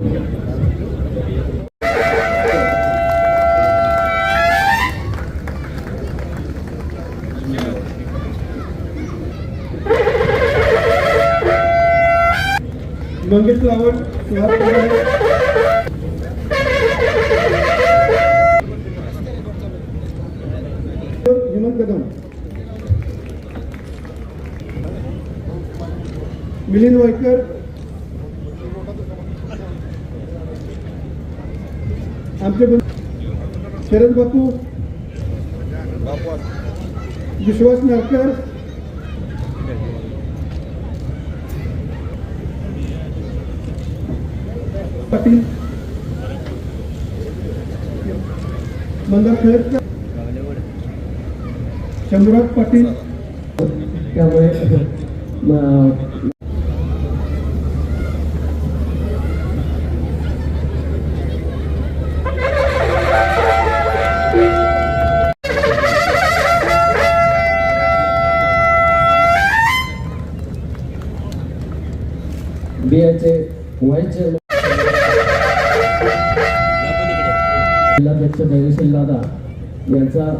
मंगेश लावण हेमंत कदम. मिलिंद वायकर आमचे शरद बापू. विश्वास नारकर. पाटील. मंदार खेळकर चंद्रराज पाटील. त्यामुळे त्यांचा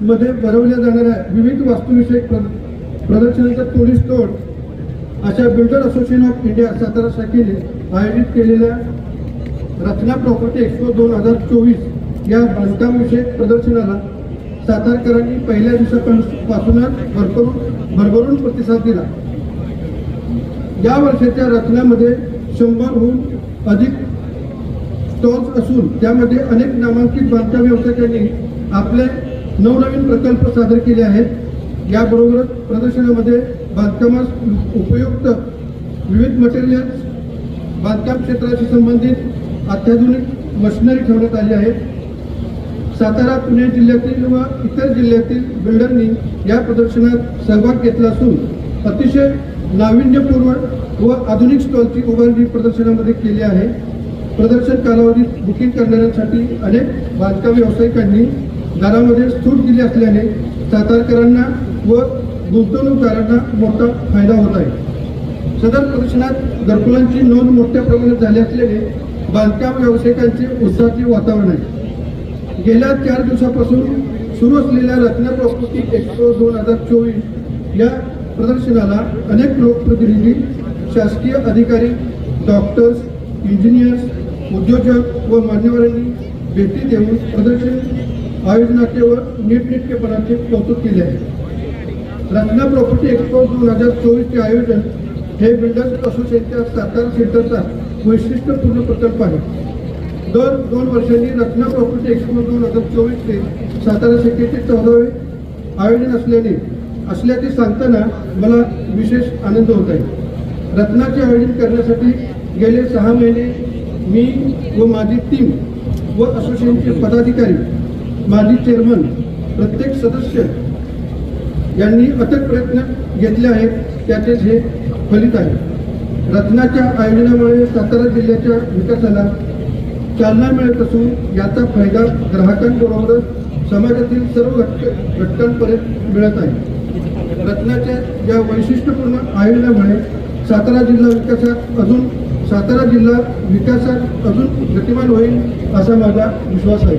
मध्ये भरवल्या जाणाऱ्या विविध वास्तुविषयक प्र- प्रदर्शनाचा तोडीस तोड अशा builder association of India Satara शाखेने आयोजित केलेल्या रचना प्रॉपर्टी एक्सपो दोन हजार चोवीस या बांधकाम विषयक प्रदर्शनाला सातारकरांनी पहिल्या दिवसापासूनच भरभरून भरभरून प्रतिसाद दिला. या वर्षाच्या रचनामध्ये शंभरहून अधिक स्टॉल्स असून त्यामध्ये अनेक नामांकित बांधकाम व्यावसायिकांनी आपले नवनवीन प्रकल्प सादर केले आहेत. याबरोबरच प्रदर्शनामध्ये बांधकामास उपयुक्त विविध मटेरियल्स बांधकाम क्षेत्राशी संबंधित अत्याधुनिक मशिनरी ठेवण्यात आली आहे सातारा पुणे जिल्ह्यातील व इतर जिल्ह्यातील बिल्डरनी या प्रदर्शनात सहभाग घेतला असून अतिशय नाविन्यपूर्ण व आधुनिक स्टॉलची उभारणी प्रदर्शनामध्ये केली आहे. प्रदर्शन कालावधीत बुकिंग करणाऱ्यांसाठी अनेक बांधकाम व्यावसायिकांनी दरामध्ये सूट दिली असल्याने सातारकरांना व गुंतवणूकदारांना मोठा फायदा होत आहे. सदर प्रदर्शनात घरकुलांची नोंद मोठ्या प्रमाणात झाली असल्याने बांधकाम व्यावसायिकांचे उत्साहाचे वातावरण आहे. गेल्या चार दिवसापासून सुरू असलेल्या रत्ना प्रकृती एक्सपो दोन हजार चोवीस या प्रदर्शनाला अनेक लोकप्रतिनिधी शासकीय अधिकारी डॉक्टर्स इंजिनियर्स उद्योजक व मान्यवरांनी भेटी देऊन प्रदर्शन आयोजनाचे व नीटनेटकेपणाचे कौतुक केले आहे. रत्ना प्रॉपर्टी एक्सपो दोन हजार चोवीसचे आयोजन हे बिल्डर्स असोसिएशनच्या सातारा सेंटरचा वैशिष्ट्यपूर्ण प्रकल्प आहे. दर दोन वर्षांनी रत्ना प्रॉपर्टी एक्सपो दोन हजार चोवीसचे सातारा सेंटरचे चौदावे आयोजन असल्याने असल्याचे सांगताना मला विशेष आनंद होत आहे. रत्नाचे आयोजन करण्यासाठी गेले सहा महिने मी व माझी टीम व असोसिएशनचे पदाधिकारी माजी चेअरमन प्रत्येक सदस्य यांनी अथक प्रयत्न घेतले आहेत. त्याचेच हे फलित आहे. रत्नाच्या आयोजनामुळे सातारा जिल्ह्याच्या विकासाला चालना मिळत असून याचा फायदा ग्राहकांबरोबरच समाजातील सर्व घटक घटकांपर्यंत मिळत आहे. रत्नाच्या या वैशिष्ट्यपूर्ण आयोजनामुळे सातारा जिल्हा विकासात अजून सातारा जिल्हा विकासात अजून गतिमान होईल असा माझा विश्वास आहे.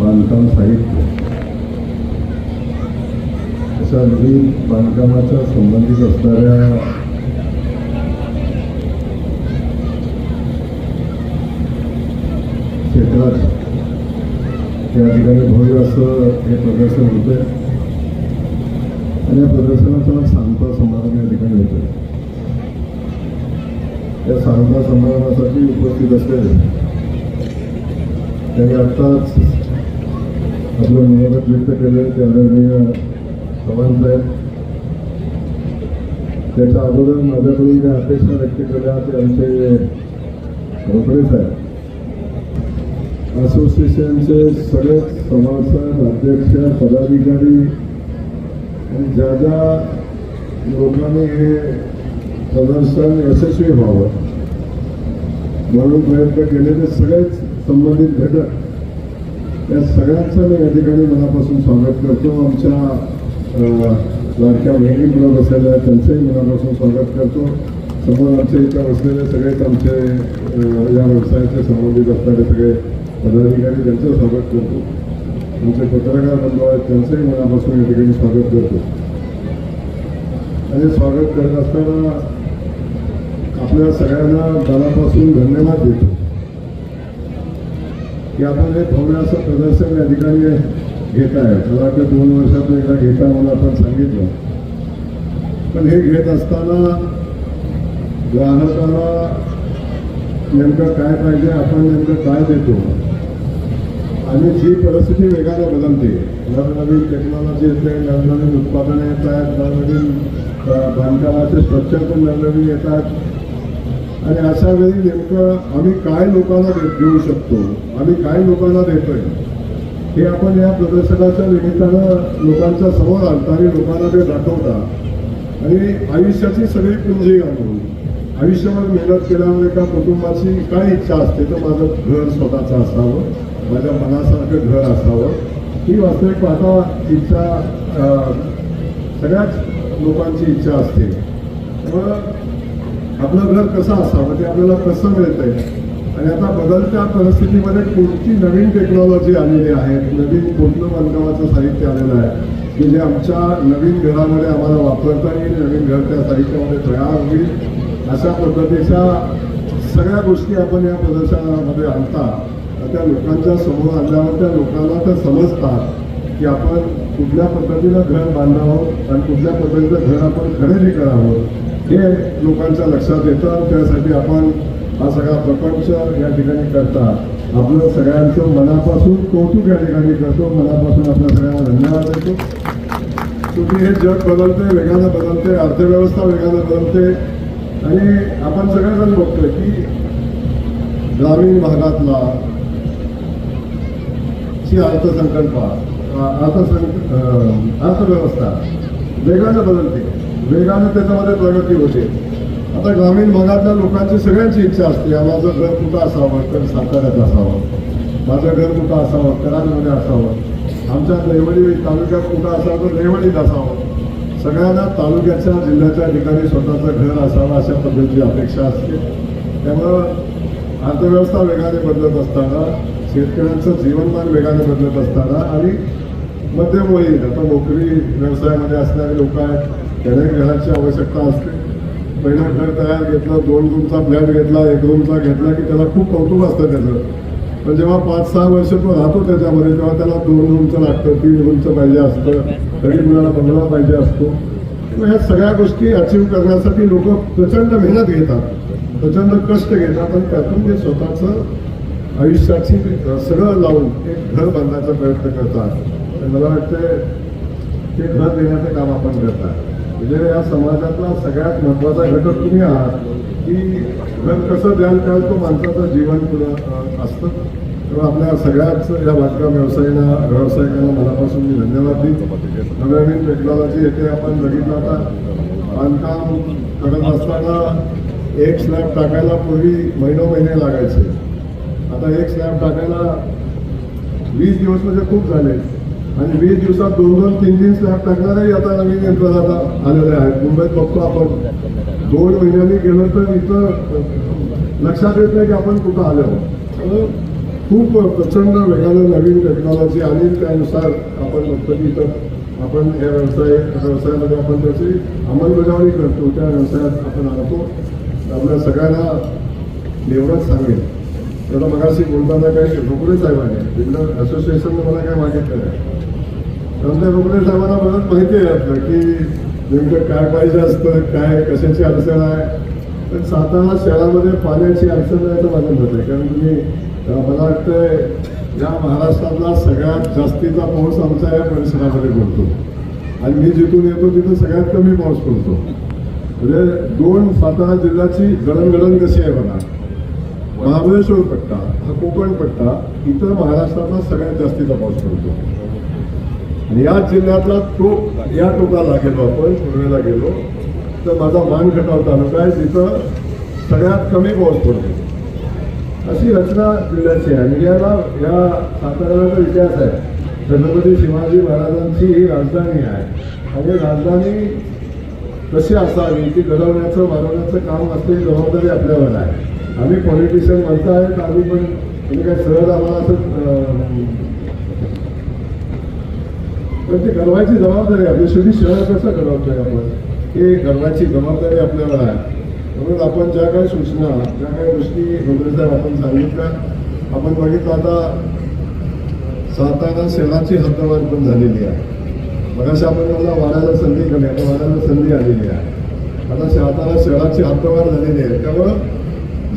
बांधकाम साहित्य. अशा विविध बांधकामाच्या संबंधित असणाऱ्या क्षेत्रात त्या ठिकाणी भव्य असं हे प्रदर्शन होतं आणि या प्रदर्शनाचा सांगता समारंभ या ठिकाणी येतो या सांगता समारंभासाठी उपस्थित असलेले त्यांनी आत्ताच आपलं मनोगत व्यक्त केले ते आदरणीय चव्हाण साहेब. त्याच्या अगोदर माझ्याकडून ज्या अपेक्षा व्यक्त केल्या ते आमचे रोकडे साहेब. असोसिएशनचे सगळे समाजसाहेब अध्यक्ष पदाधिकारी आणि ज्या ज्या लोकांनी हे सदरस्थान यशस्वी व्हावं म्हणून प्रयत्न केले ते सगळेच संबंधित घटक. या सगळ्यांचं मी या ठिकाणी मनापासून स्वागत करतो. आमच्या लाडक्या बहिणी मुलं बसलेल्या आहेत त्यांचंही मनापासून स्वागत करतो. समोर आमच्या इथं बसलेले सगळेच आमचे या व्यवसायाचे संबंधित असणारे सगळे पदाधिकारी त्यांचं स्वागत करतो. आमचे पत्रकार बंधू आहेत त्यांचंही मनापासून या ठिकाणी स्वागत करतो. आणि स्वागत करत असताना आपल्या सगळ्यांना मनापासून धन्यवाद देतो. की आपण हे भव्याचं असं प्रदर्शन या ठिकाणी घेत आहे. मला वाटतं दोन वर्षातून एकदा घेता मला आपण सांगितलं. पण हे घेत असताना ग्राहकाला नेमकं काय पाहिजे आपण नेमकं काय देतो? आणि जी परिस्थिती वेगाने बदलते नवनवीन टेक्नॉलॉजी येते नवनवीन उत्पादने येत आहेत नवनवीन बांधकामाचे स्ट्रक्चर पण नवनवीन येतात. आणि अशा वेळी नेमकं आम्ही काय लोकांना भेट देऊ शकतो? आम्ही काय लोकांना देतोय? हे आपण या प्रदर्शनाच्या निमित्तानं लोकांच्या समोर आणता आणि लोकांना ते दाखवता आणि आयुष्याची सगळी पुंजी घालून आयुष्यावर मेहनत केल्यामुळे एका कुटुंबाची काय इच्छा असते तर माझं घर स्वतःचं असावं. माझ्या मनासारखं घर असावं. ही वास्तविक पाहता इच्छा सगळ्याच लोकांची इच्छा असते. मग आपलं घर कसं असावं ते आपल्याला कसं मिळतंय? आणि आता बदलत्या परिस्थितीमध्ये कोणती नवीन टेक्नॉलॉजी आलेली आहे? नवीन कोणतं बांधकामाचं साहित्य आलेलं आहे? की जे आमच्या नवीन घरामध्ये आम्हाला वापरता येईल नवीन घर त्या साहित्यामध्ये तयार होईल? अशा पद्धतीच्या सगळ्या गोष्टी आपण या प्रदर्शनामध्ये आणता. त्या लोकांच्या समोर आणल्यावर त्या लोकांना तर समजतात की आपण कुठल्या पद्धतीनं घर बांधावं आणि कुठल्या पद्धतीचं घर आपण खरेदी करावं हे लोकांच्या लक्षात येतं आणि त्यासाठी आपण हा सगळा प्रपंच या ठिकाणी करता आपलं सगळ्यांचं मनापासून कौतुक या ठिकाणी करतो. मनापासून आपल्या सगळ्यांना धन्यवाद देतो. तुम्ही हे जग बदलते वेगानं बदलते अर्थव्यवस्था वेगानं बदलते आणि आपण सगळेजण बघतोय की ग्रामीण भागातला ची अर्थसंकल्प अर्थसंक अर्थव्यवस्था वेगानं बदलते. वेगानं त्याच्यामध्ये प्रगती होते. आता ग्रामीण भागातल्या लोकांची सगळ्यांची इच्छा असते "या, माझं घर कुठं असावं? तर साताऱ्यात असावं. माझं घर कुठं असावं? कराडमध्ये असावं. आमच्या देवळी तालुक्यात कुठं असावं तर देवळीत असावं. सगळ्यांना तालुक्याच्या जिल्ह्याच्या ठिकाणी स्वतःचं घर असावं अशा पद्धतीची अपेक्षा असते. त्यामुळं अर्थव्यवस्था वेगाने बदलत असताना शेतकऱ्यांचं जीवनमान वेगाने बदलत असताना आणि मध्यमवयीन आता नोकरी व्यवसायामध्ये असणारे लोक आहेत त्यांना घराची आवश्यकता असते. पहिला घर तयार घेतला दोन रूमचा फ्लॅट घेतला एक रूमचा घेतला की त्याला खूप कौतुक असतं त्याचं. पण जेव्हा पाच सहा वर्ष तो राहतो त्याच्यामध्ये तेव्हा त्याला दोन रूमचं लागतं तीन रूमचं पाहिजे असतं तरी मुलाला बंगला पाहिजे असतो. ह्या सगळ्या गोष्टी अचीव करण्यासाठी लोक प्रचंड मेहनत घेतात प्रचंड कष्ट घेतात आणि त्यातून ते स्वतःचं आयुष्याची सगळं लावून एक घर बांधण्याचा प्रयत्न करतात आणि मला वाटतं ते घर देण्याचं काम आपण करतात म्हणजे या समाजातला सगळ्यात महत्त्वाचा घटक तुम्ही आहात की घर कसं द्याल त्यावेळेस तो माणसाचं जीवन असतं. तेव्हा आपल्या सगळ्याच या बांधकाम व्यवसायांना व्यावसायिकांना मनापासून मी धन्यवाद देतो नवीन टेक्नॉलॉजी येते आपण बघितलं आता बांधकाम करत असताना एक स्लॅब टाकायला पूर्वी महिनो महिने लागायचे. आता एक स्लॅब टाकायला वीस दिवस म्हणजे खूप झाले. आणि वीस दिवसात दोन दोन तीन तीन स्लॅब टाकणारही आता नवीन यंत्र आता आलेले आहेत. मुंबईत बघतो आपण. दोन महिन्यांनी गेलो तर इथं लक्षात येत नाही की आपण कुठं आलो खूप प्रचंड वेगानं नवीन टेक्नॉलॉजी आली. त्यानुसार आपण बघतो की इथं आपण या व्यवसाय व्यवसायामध्ये आपण त्याची अंमलबजावणी करतो. त्या व्यवसायात आपण आणतो आपल्या सगळ्यांना एवढंच सांगेल त्याला मगाशी बोलताना काही रोकडे साहेबांनी बिल्डर असोसिएशनने मला काय मागितलं कारण त्या रोकडे साहेबांना मला माहिती आहे आपलं की नेमकं काय पाहिजे असतं काय कशाची अडचण आहे. पण सातारा शहरामध्ये पाण्याची अडचण आहे तर माझं मत आहे. कारण तुम्ही मला वाटतंय या महाराष्ट्रातला सगळ्यात जास्तीचा पाऊस आमच्या या परिसरामध्ये पडतो. आणि मी जिथून येतो तिथं सगळ्यात कमी पाऊस पडतो. म्हणजे दोन सातारा जिल्ह्याची गडणगडण कशी आहे बघा. महाबळेश्वर पट्टा हा कोकण पट्टा इथं महाराष्ट्रातला सगळ्यात जास्तीचा पाऊस पडतो आणि या जिल्ह्यातला तो या टोकाला गेलो आपण पूर्वेला गेलो तर माझा मान खटाव तालुका आहे तिथं सगळ्यात कमी पाऊस पडतो. अशी रचना जिल्ह्याची आहे. म्हणजे याला या साताऱ्याचा इतिहास आहे. छत्रपती शिवाजी महाराजांची ही राजधानी आहे. आणि राजधानी कशी असावी ती घडवण्याचं वाढवण्याचं काम असते जबाबदारी आपल्यावर आहे. आम्ही पॉलिटिशियन आहेत आम्ही पण तुम्ही काय सहज आम्हाला असं पण ती गर्वाची जबाबदारी आपली. शेवटी शहर कसं घडवतोय आपण? हे गर्वाची जबाबदारी आपल्याला आहे. म्हणून आपण ज्या काही सूचना ज्या काही गोष्टी डोंगरे साहेब आपण सांगितल्या आपण बघितलं आता सातारा शहराची हद्दवाढ पण झालेली आहे. मगाशी आपण मला वाढायला संधी कमी आता वाढायला संधी आलेली आहे. आता सातारा शहराची हद्दवाढ झालेली आहे. त्यामुळं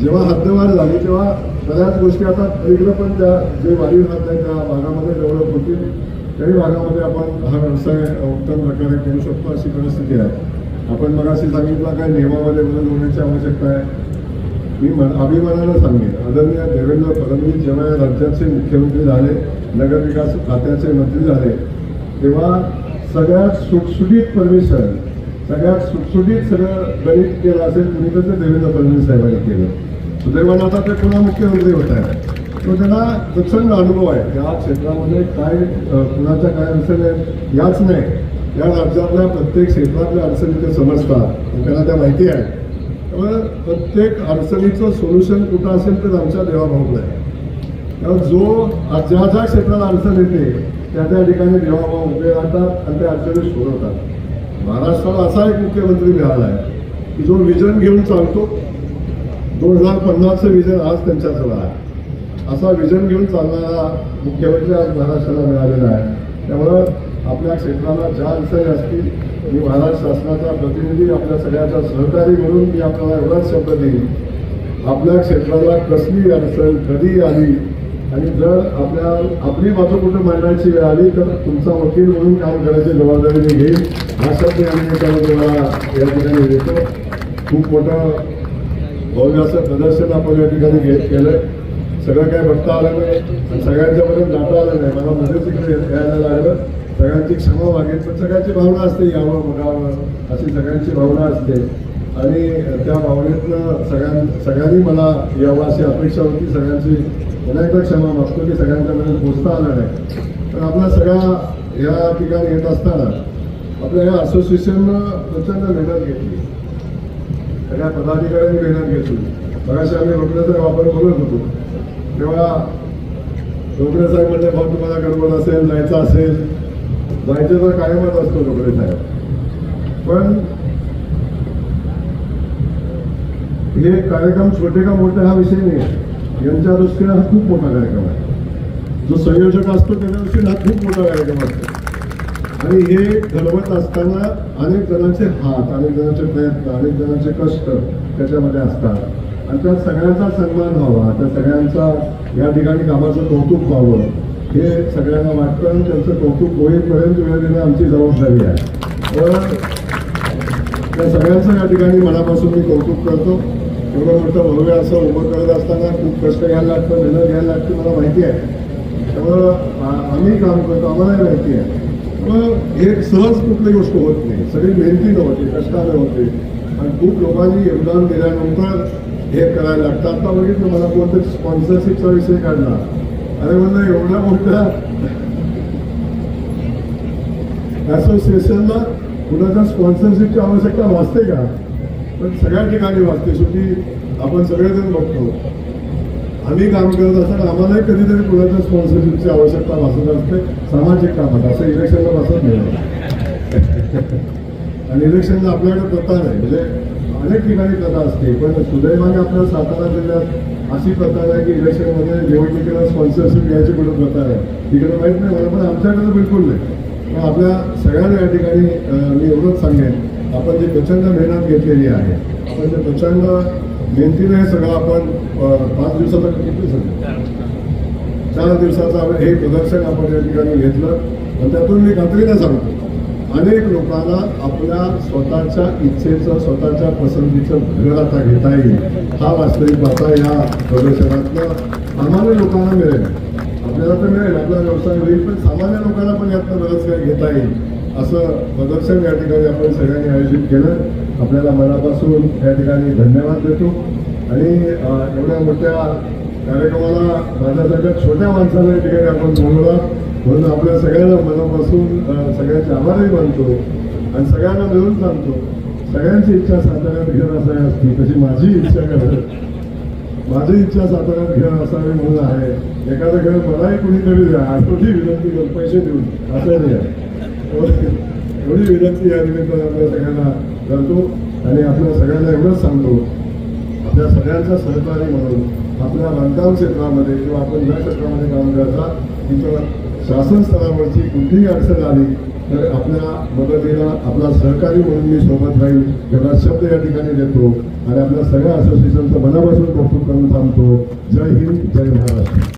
जेव्हा हद्दवाढ झाली तेव्हा बऱ्याच गोष्टी आता इकडं पण त्या जे वाढीव राहत आहे त्या भागामध्ये डेव्हलप होतील. काही भागामध्ये आपण हा व्यवसाय उत्तम प्रकारे करू शकतो अशी परिस्थिती आहे. आपण मगाशी सांगितलं काय नियमामध्ये बदल होण्याची आवश्यकता आहे. मी म्हण अभिमानानं सांगेन. आदरणीय देवेंद्र फडणवीस जेव्हा या राज्याचे मुख्यमंत्री झाले नगरविकास खात्याचे मंत्री झाले तेव्हा सगळ्यात सुटसुटीत परमिशन सगळ्यात सुटसुटीत सगळं गणित केलं असेल तुम्ही तर देवेंद्र फडणवीस साहेबांनी केलं. सुदैवानं आता ते पुन्हा मुख्यमंत्री होत आहेत तो त्यांना प्रचंड अनुभव आहे या क्षेत्रामध्ये काय कुणाच्या काय अडचणी आहेत याच नाही या राज्यातल्या प्रत्येक क्षेत्रातल्या अडचणी ते समजतात त्यांना त्या माहिती आहे त्यामुळे प्रत्येक अडचणीचं सोल्युशन कुठं असेल तर आमच्या देवाभाऊला आहे त्यामुळे जो ज्या ज्या क्षेत्राला अडचण येते त्या त्या ठिकाणी देवाभाऊ उभे राहतात आणि त्या अडचणी सोडवतात महाराष्ट्राला असा एक मुख्यमंत्री मिळाला आहे की जो विजन घेऊन चालतो दोन हजार पन्नासचं विजन आज त्यांच्याजवळ आहे. असा विजन घेऊन चालणारा मुख्यमंत्री आज महाराष्ट्राला मिळालेला आहे. त्यामुळं आपल्या क्षेत्राला ज्या अडचणी असतील मी महाराष्ट्र शासनाचा प्रतिनिधी आपल्या सगळ्याचा सहकारी म्हणून मी आपल्याला एवढाच शब्द देईन. आपल्या क्षेत्राला कसली अडचण कधी आली? आणि जर आपल्या आपली बाजू कुठं मांडायची वेळ आली तर तुमचा वकील म्हणून काम करायची जबाबदारी मी घेईन. हा शब्द या निमित्तानं तुम्हाला या ठिकाणी देतो. खूप मोठा भव्य असं प्रदर्शन आपण या ठिकाणी घेत केलंय. सगळं काय बघता आलं नाही आणि सगळ्यांच्यापर्यंत जाता आलं नाही. मला मध्येच तिकडे यायला लागलं. सगळ्यांची क्षमा मागेल. पण सगळ्यांची भावना असते यावं बघावं अशी सगळ्यांची भावना असते. आणि त्या भावनेतनं सगळ्यां सगळ्यांनी मला यावं अशी अपेक्षा होती. सगळ्यांची पुन्हा एकदा क्षमा मागतो की सगळ्यांच्यापर्यंत पोचता आलं नाही. पण आपला सगळा या ठिकाणी येत असताना आपल्या या असोसिएशननं प्रचंड मेहनत घेतली. सगळ्या पदाधिकाऱ्यांनी मेहनत घेतली. मगाशी आम्ही रोकड्याचा वापर बोलत होतो. तेव्हा रोकडे साहेब म्हणजे भाऊ तुम्हाला गडबड असेल जायचं असेल. जायचं तर कायमच असतो रोकडे साहेब. पण हे कार्यक्रम छोटे का मोठे हा विषय नाही. आहे. यांच्या दृष्टीने हा खूप मोठा कार्यक्रम आहे. जो संयोजक असतो त्याच्या दृष्टीने हा खूप मोठा कार्यक्रम असतो. आणि हे घडवत असताना अनेक जणांचे हात अनेक जणांचे प्रयत्न अनेक जणांचे कष्ट त्याच्यामध्ये असतात. आणि त्या सगळ्यांचा सन्मान व्हावा त्या सगळ्यांचा या ठिकाणी कामाचं कौतुक व्हावं हे सगळ्यांना वाटतं आणि त्यांचं कौतुक होईपर्यंत वेळ देणं आमची जबाबदारी आहे. तर त्या सगळ्यांचं या ठिकाणी मनापासून मी कौतुक करतो. एवढं मोठं भव्य असं उभं करत असताना खूप कष्ट घ्यायला लागतं मेहनत घ्यायला लागते मला माहिती आहे. त्यामुळं आम्ही काम करतो आम्हालाही माहिती आहे. मग हे सहज कुठली गोष्ट होत नाही. सगळी मेहनतीनं होते कष्टानं होते. आणि खूप लोकांनी योगदान दिल्यानंतर हे करायला लागतं. आता बघितलं मला कोणतरी स्पॉन्सरशिपचा विषय काढला. अरे म्हणलं एवढ्या मोठ्या असोसिएशनला कुणाच्या स्पॉन्सरशिपची आवश्यकता वाचते का? पण सगळ्या ठिकाणी वाचते. शेवटी आपण सगळेजण बघतो. आम्ही काम करत असताना आम्हालाही कधीतरी कुणाच्या स्पॉन्सरशिपची आवश्यकता भासत असते. सामाजिक कामात असं इलेक्शनला भासत नाही. आणि इलेक्शनला आपल्याकडे प्रथा नाही. म्हणजे अनेक ठिकाणी प्रथा असते. पण सुदैवाने आपल्या सातारा जिल्ह्यात अशी प्रथा आहे की इलेक्शनमध्ये निवडणुकीला स्पॉन्सरशिप घ्यायची कुठं प्रथा आहे तिकडे माहीत नाही मला पण आमच्याकडे बिलकुल नाही. पण आपल्या सगळ्यांना या ठिकाणी मी एवढंच सांगेन. आपण जी प्रचंड मेहनत घेतलेली आहे आपण जे प्रचंड मेहनतीनं हे सगळं आपण पाच दिवसाचं किती सगळं चार दिवसाचं हे प्रदर्शन आपण या ठिकाणी घेतलं. आणि त्यातून मी खात्रीनं सांगतो. अनेक लोकांना आपल्या स्वतःच्या इच्छेचं स्वतःच्या पसंतीचं घर आता घेता येईल. हा वास्तविक आता या प्रदर्शनातनं सामान्य लोकांना मिळेल. आपल्याला तर मिळेल आपला व्यवसाय होईल पण सामान्य लोकांना पण यातनं बरंच काही घेता येईल. असं प्रदर्शन या ठिकाणी आपण सगळ्यांनी आयोजित केलं. आपल्याला मनापासून या ठिकाणी धन्यवाद देतो. आणि एवढ्या मोठ्या कार्यक्रमाला माझ्यासारख्या छोट्या माणसाला या ठिकाणी आपण बोलवला म्हणून आपल्या सगळ्यांना मनापासून सगळ्यांचे आभारही मानतो आणि सगळ्यांना मिळून सांगतो सगळ्यांची इच्छा साताऱ्यात घेणं असावी असती तशी माझी इच्छा करत माझी इच्छा साताऱ्यात घेणं असावी म्हणून आहे. एखादं घर मलाही कुणीतरी द्या आठवडी विनंती करून पैसे देऊन असं नाही आहे. एवढी विनंती या निमित्तानं आपल्या सगळ्यांना करतो आणि आपल्या सगळ्यांना एवढंच सांगतो. आपल्या सगळ्यांचा सहकारी म्हणून आपल्या बांधकाम क्षेत्रामध्ये किंवा आपण ज्या क्षेत्रामध्ये काम करता तिथं शासन स्तरावरची कुठलीही अडचण आली तर आपल्या मदतीला आपला सहकारी म्हणून मी सोबत राहील एवढा शब्द या ठिकाणी देतो आणि आपल्या सगळ्या असोसिएशनचं मनापासून कौतुक करून थांबतो. जय हिंद जय महाराष्ट्र.